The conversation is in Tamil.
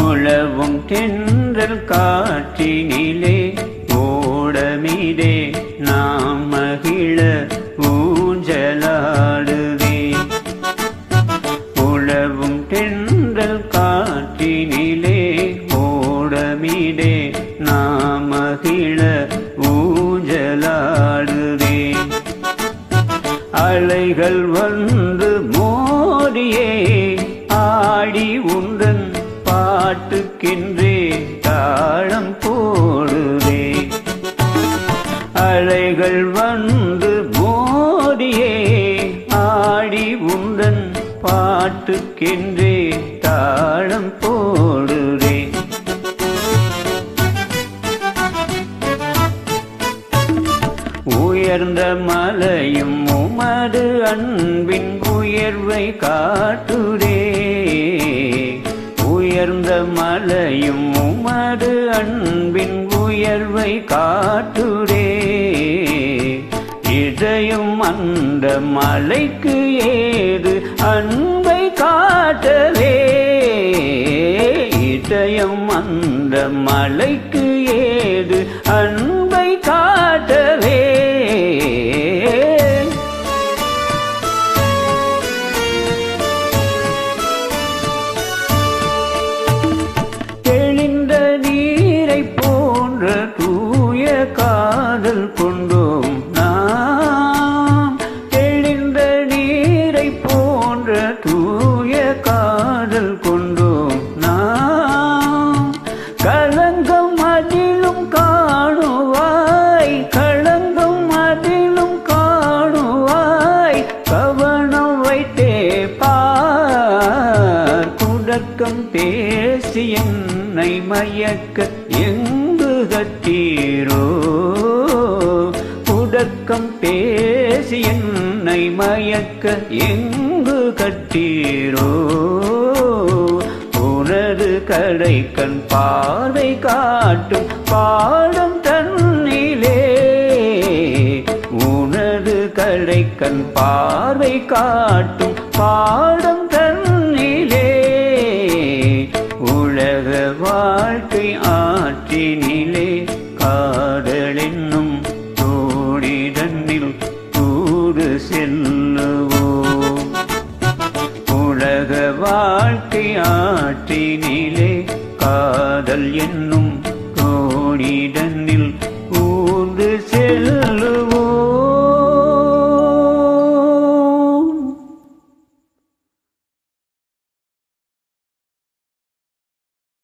உழவும் தென்றல் காற்றினிலே ஓடமிதே நாம் மகிழ ஊஞ்சலாடுவே. உழவும் தென்றல் காற்றினிலே ஓடமிதே நாம் மகிழ ஊஞ்சலாடுவே. அலைகள் வந்து மோடியே ஆடி உந்தன் பாட்டுக்கென்றே தாளம் போடுவே அலைகள் வந்து போடியே ஆடி உந்தன் பாட்டுக்கென்றே தாளம் போடுவே உயர்ந்த மலையும் உமது அன்பின் உயர்வை காட்டுரே மலையும் உமது அன்பின் உயர்வை காட்டுரே இதையும் அந்த மலைக்கு ஏது அன்பை காட்டவே. இதயம் அந்த மலைக்கு ஏது அன்பை காட்டவே. குடக்கம் பேசி என்னை மயக்க எங்கு கட்டீரோ? உடக்கம் பேசி என்னை மயக்க எங்கு கட்டீரோ? உனது கடைக்கண் பார்வை காட்டும் பாடம் தன்னிலே. உனது கடைக்கண் பார்வை காட்டும் பாடம் காதல் என்னும்